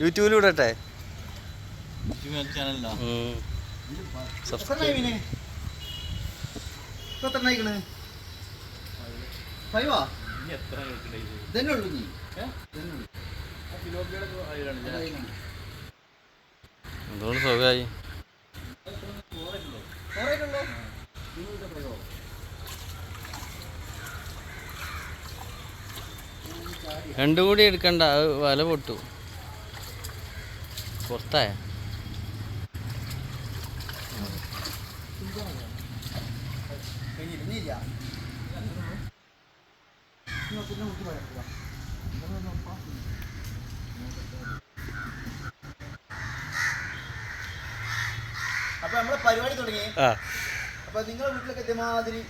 യൂട്യൂബിൽ. അതുകൊണ്ട് സുഖമായി? രണ്ടും കൂടി എടുക്കണ്ട അത് വല പൊട്ടു. നോക്കാം. അപ്പൊ നമ്മളെ പരിപാടി തുടങ്ങി. അപ്പൊ നിങ്ങളുടെ വീട്ടിലൊക്കെ ഇതേമാതിരി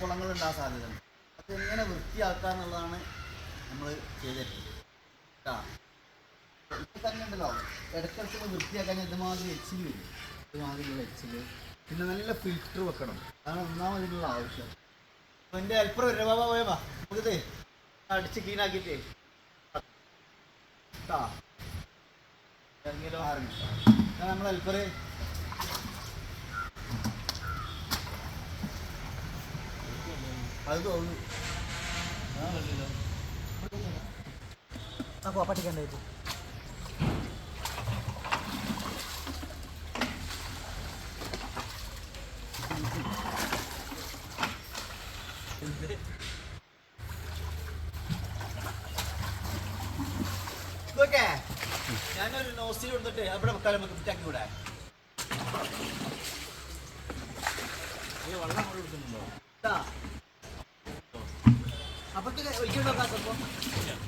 കുളങ്ങൾ ഉണ്ടാകാൻ സാധ്യതയുണ്ട്. അത് എങ്ങനെ വൃത്തിയാക്കുക എന്നുള്ളതാണ് നമ്മൾ ചെയ്തിട്ടുള്ളത് പിന്നെ നല്ല ഫിൽറ്റർ വെക്കണം. അതാണ് ഒന്നാമതിനുള്ള ആവശ്യം. എന്റെ ഹെൽപ്പർ വരും. ബാബാ പോയവാ നമുക്കിതേ അടിച്ച് ക്ലീൻ ആക്കിയിട്ടേ. നമ്മളെ ഹെൽപ്പർ അത് തോന്നുന്നു. ആ പട്ടിക്കണ്ടായിട്ട് ഇതൊക്കെ ഞാനൊരു നോസിൽ കൊടുത്തിട്ട് അവിടെ വെക്കാൻ നമുക്ക് വിറ്റാക്കി കൂടെ. വെള്ളം അങ്ങോട്ട് എടുക്കുന്നുണ്ടോ കേട്ടാ അപ്പൊ ഒഴിക്കാൻ നോക്കാം